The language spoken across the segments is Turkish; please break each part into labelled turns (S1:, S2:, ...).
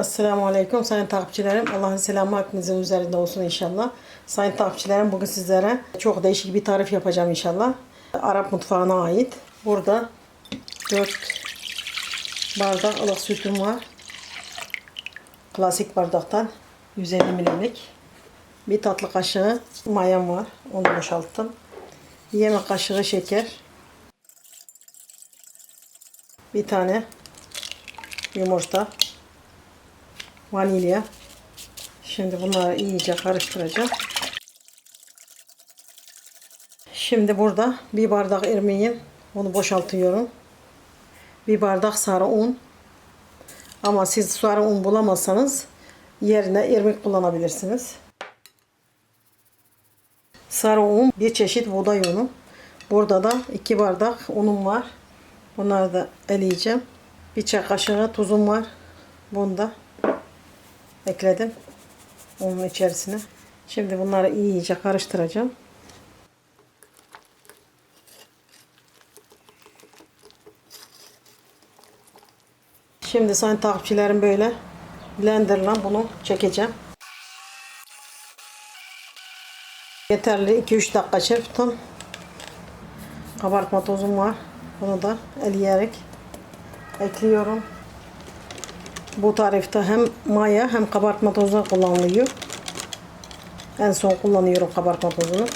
S1: Esselamu Aleyküm sayın takipçilerim. Allah'ın selamı hepinizin üzerinde olsun inşallah. Sayın takipçilerim bugün sizlere çok değişik bir tarif yapacağım inşallah. Arap mutfağına ait. Burada 4 bardak ılık sütüm var. Klasik bardaktan 150 milimlik. Bir tatlı kaşığı mayam var. Onu boşalttım. Yemek kaşığı şeker. Bir tane yumurta vanilya. Şimdi bunları iyice karıştıracağım. Şimdi burada bir bardak irmiğin onu boşaltıyorum. Bir bardak sarı un. Ama siz sarı un bulamazsanız yerine irmik kullanabilirsiniz. Sarı un bir çeşit buğday unu. Burada da iki bardak unum var. Bunları da eleyeceğim. Bir çay kaşığı tuzum var. Bunda ekledim onun içerisine. Şimdi bunları iyice karıştıracağım. Şimdi sayın takipçilerim böyle blenderla bunu çekeceğim. Yeterli 2-3 dakika çırptım. Kabartma tozum var. Bunu da eleyerek ekliyorum. Bu tarifte hem maya hem kabartma tozu kullanılıyor. En son kullanıyorum kabartma tozunu.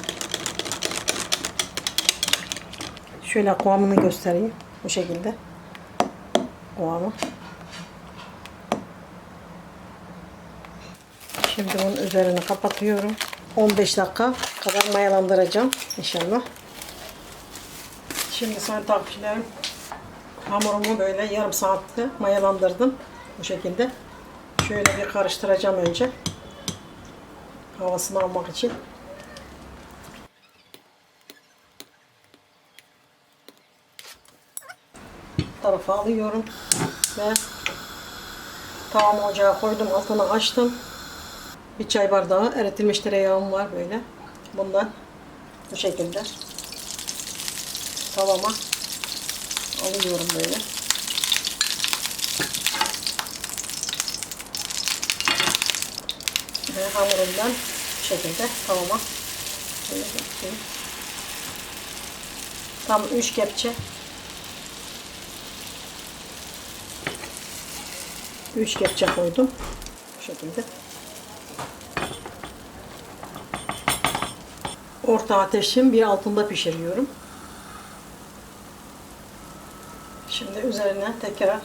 S1: Şöyle kıvamını göstereyim. Bu şekilde. Kıvamı. Şimdi bunun üzerini kapatıyorum. 15 dakika kadar mayalandıracağım inşallah. Şimdi sayın takipçilerim hamurumu böyle yarım saatte mayalandırdım. Bu şekilde. Şöyle bir karıştıracağım önce. Havasını almak için. Tarafa alıyorum ve tavamı ocağa koydum altını açtım. Bir çay bardağı eritilmiş tereyağım var böyle. Bundan bu şekilde tavama alıyorum böyle. Ve hamurumdan bu şekilde tavama. Tam 3 kepçe 3 kepçe koydum. Bu şekilde. Orta ateşin bir altında pişiriyorum. Şimdi üzerine tekrar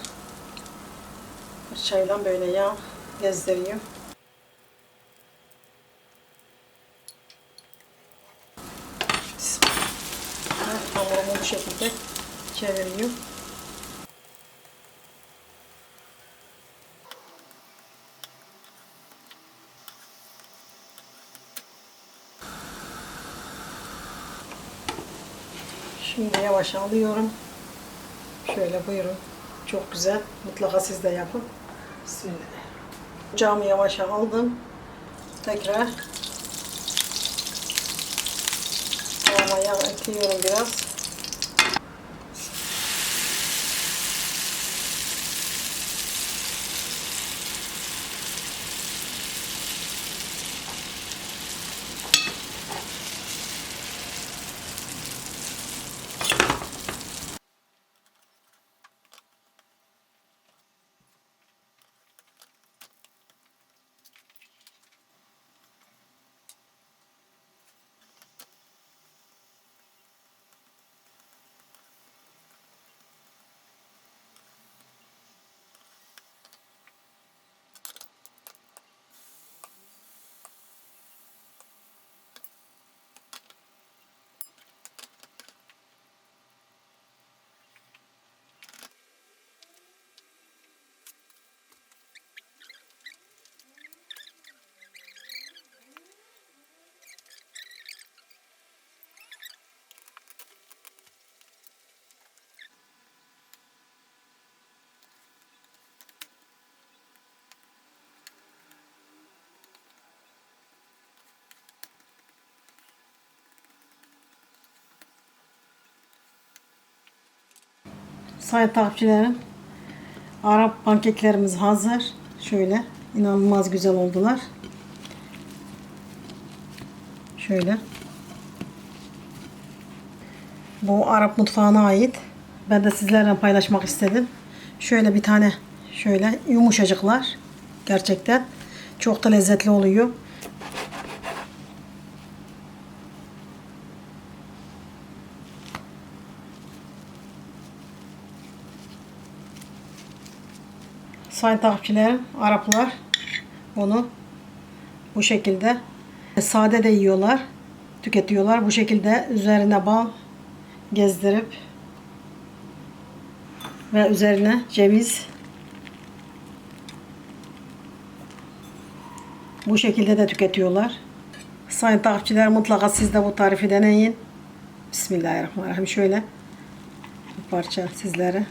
S1: fırçayla böyle yağ gezdiriyorum. Evet, hamurumu bu şekilde çeviriyorum. Şimdi yavaş alıyorum. Şöyle buyurun. Çok güzel. Mutlaka siz de yapın. Bismillah. Ocağımı yavaş aldım. Tekrar tavama yağ ekliyorum biraz. Sayın takipçilerim, Arap pankeklerimiz hazır. Şöyle inanılmaz güzel oldular. Şöyle. Bu Arap mutfağına ait. Ben de sizlerle paylaşmak istedim. Şöyle bir tane şöyle yumuşacıklar. Gerçekten çok da lezzetli oluyor. Sayın Araplar onu bu şekilde sade de yiyorlar, tüketiyorlar. Bu şekilde üzerine bal gezdirip ve üzerine ceviz bu şekilde de tüketiyorlar. Sayın takipçiler mutlaka siz de bu tarifi deneyin. Bismillahirrahmanirrahim. Şöyle bir parça sizlere.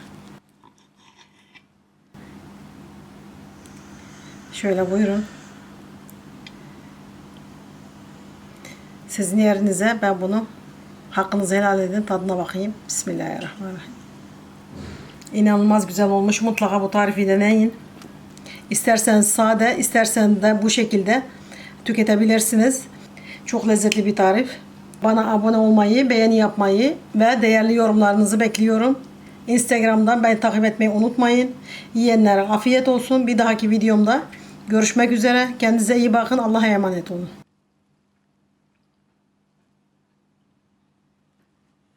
S1: Şöyle buyurun. Sizin yerinize ben bunu hakkınızı helal edin tadına bakayım. Bismillahirrahmanirrahim. İnanılmaz güzel olmuş. Mutlaka bu tarifi deneyin. İsterseniz sade, isterseniz de bu şekilde tüketebilirsiniz. Çok lezzetli bir tarif. Bana abone olmayı, beğeni yapmayı ve değerli yorumlarınızı bekliyorum. Instagram'dan beni takip etmeyi unutmayın. Yiyenlere afiyet olsun. Bir dahaki videomda görüşmek üzere. Kendinize iyi bakın. Allah'a emanet olun.